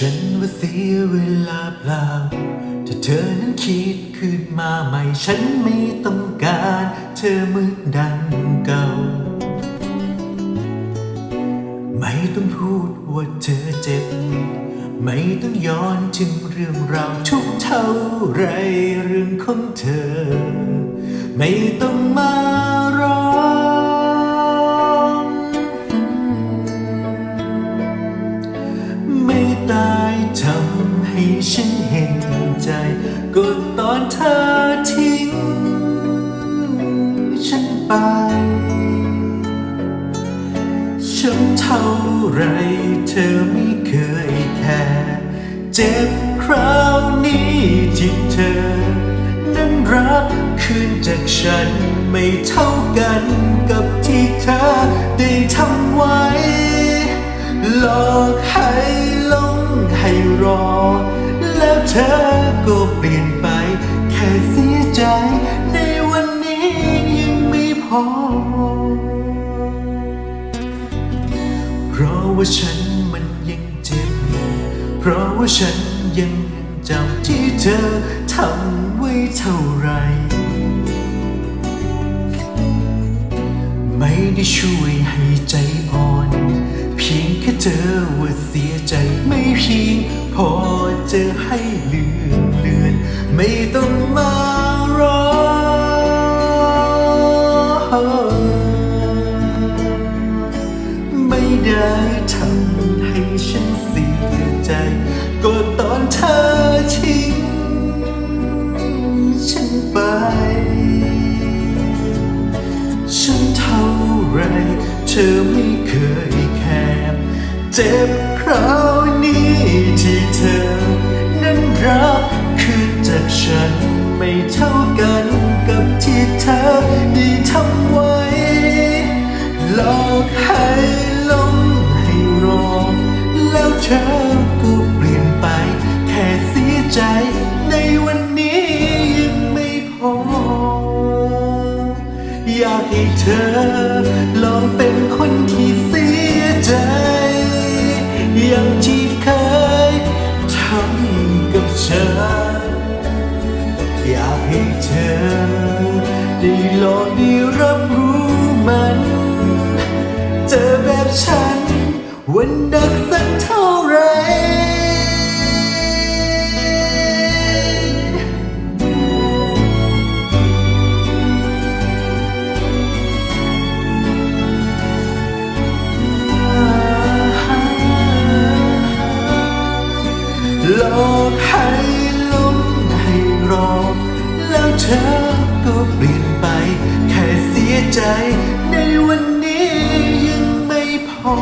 ฉันว่าเสียเวลาเปล่า ถ้าเธอนั้นคิดขึ้นมาใหม่ ฉันไม่ต้องการ เธอเหมือนดังเก่า ไม่ต้องพูดว่าเธอเจ็บ ไม่ต้องย้อนถึงเรื่องราวทุกเท่าไรเรื่องของเธอ ไม่ต้องมา นเห็นใจก็ตอนเธอทิ้ง ฉันไป ฉันเท่าไรเธอไม่เคยแคร์เจ็บคราวนี้ที่เธอ นั้นรับคืนจากฉันไม่เท่ากันกับที่เธอได้ทำไว้ หลอกให้ อก็เปลี่ยนไป แค่เสียใจ ในวันนี้ยังไม่พอ เพราะว่าฉันมันยังเจ็บ เพราะว่าฉันยังจำที่เธอทำไว้เท่าไร ไม่ได้ช่วยให้ใจ ไม่ต้องมารอ ไม่ได้ทำให้ฉันเสียใจ ก็ตอนเธอทิ้งฉันไป ฉันเท่าไรเธอไม่เคยแคร์เจ็บคราวนี้ที่เธอ เธอก็เปลี่ยนไป แค่เสียใจในวันนี้ยังไม่พอ อยากให้เธอ ลองเป็นคนที่เสียใจ อย่างที่เคยทำกับฉันอยากให้เธอ ได้ลองได้รับรู้มัน เจอแบบฉัน วันดักสักเท่าไรหลอกให้หลงให้รอแล้วเธอก็เปลี่ยนไป แค่เสียใจในวันนี้ยังไม่พอ